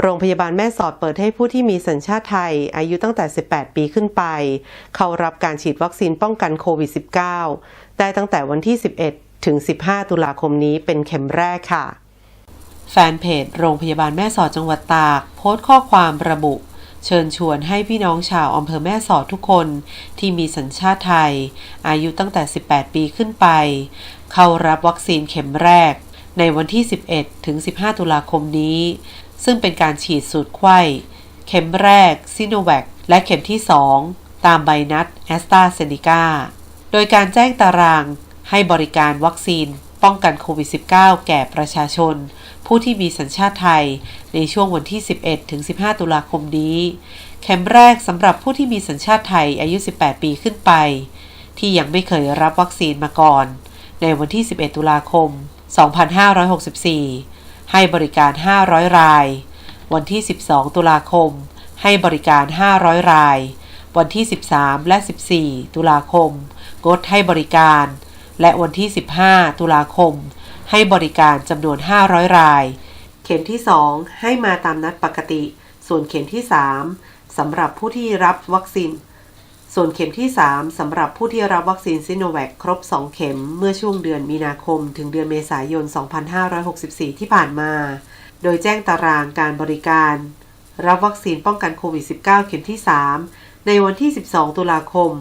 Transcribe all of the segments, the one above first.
โรงพยาบาลแม่สอดเปิดให้ผู้ที่มีสัญชาติไทย อายุตั้งแต่ 18 ปีขึ้นไป เข้ารับการฉีดวัคซีนป้องกันโควิด -19 ได้ตั้งแต่วันที่ 11 ถึง 15 ตุลาคมนี้เป็นเข็มแรกค่ะ แฟนเพจโรงพยาบาลแม่สอดจังหวัดตาก โพสต์ข้อความระบุเชิญชวนให้พี่น้องชาวอำเภอแม่สอดทุกคนที่มีสัญชาติไทย อายุตั้งแต่ 18 ปีขึ้นไป เข้ารับวัคซีนเข็มแรก ในวันที่ 11 ถึง 15 ตุลาคมนี้ ซึ่งเป็นการฉีดสูตรไข้ เข็มแรกซิโนแวคและเข็มที่ 2 ตามใบนัดแอสตราเซเนกาโดยการแจ้งตารางให้บริการวัคซีนป้องกันโควิด -19 แก่ประชาชน ผู้ที่มีสัญชาติไทย ในช่วงวันที่ 11 ถึง 15 ตุลาคมนี้ เข็มแรกสำหรับผู้ที่มีสัญชาติไทยอายุ 18 ปีขึ้นไป ที่ยังไม่เคยรับวัคซีนมาก่อน ในวันที่ 11 ตุลาคม 2564 ให้บริการ 500 ราย วันที่ 12 ตุลาคม ให้บริการ 500 ราย วันที่ 13 และ 14 ตุลาคม งดให้บริการ และวันที่ 15 ตุลาคม ให้บริการจำนวน 500 ราย เข็มที่ 2 ให้มาตามนัดปกติ ส่วนเข็มที่ 3สำหรับผู้ที่รับวัคซีน ส่วนเข็มที่ 3สำหรับผู้ที่รับวัคซีนซิโนแวคครบ 2 เข็มเมื่อช่วงเดือนมีนาคม ถึงเดือนเมษายน 2564 ที่ผ่านมา โดยแจ้งตารางการบริการ รับวัคซีนป้องกันโควิด -19 เข็มที่ 3 ในวันที่ 12 ตุลาคม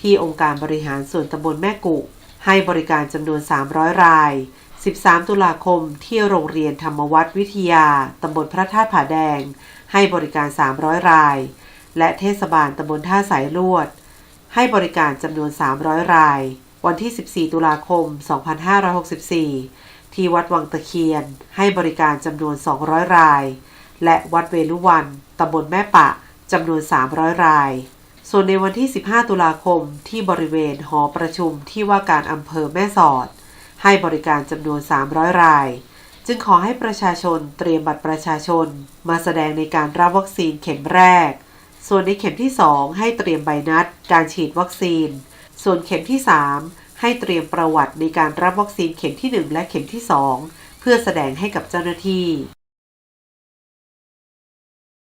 ที่องค์การบริหารส่วนตำบลแม่กุ ให้บริการจำนวน 300 ราย 13 ตุลาคม ที่โรงเรียนธรรมวัดวิทยาตำบลพระธาตุผาแดง ให้บริการ 300 ราย และเทศบาลตำบลท่าสายลวด ให้บริการจำนวน 300 ราย วันที่ 14 ตุลาคม 2564 ที่วัดวังตะเคียน ให้บริการจำนวน 200 ราย และวัดเวลุวันตำบลแม่ปะจำนวน 300 ราย ส่วนในวันที่ 15 ตุลาคมที่บริเวณหอประชุมที่ว่าการอำเภอแม่สอด ให้บริการจำนวน 300 ราย จึงขอให้ประชาชนเตรียมบัตรประชาชน มาแสดงในการรับวัคซีนเข็มแรก ส่วนในเข็มที่ 2 ให้เตรียมใบนัด การฉีดวัคซีน ส่วนเข็มที่ 3 ให้เตรียมประวัติในการรับวัคซีนเข็มที่ 1 และเข็มที่ 2 เพื่อแสดงให้กับเจ้าหน้าที่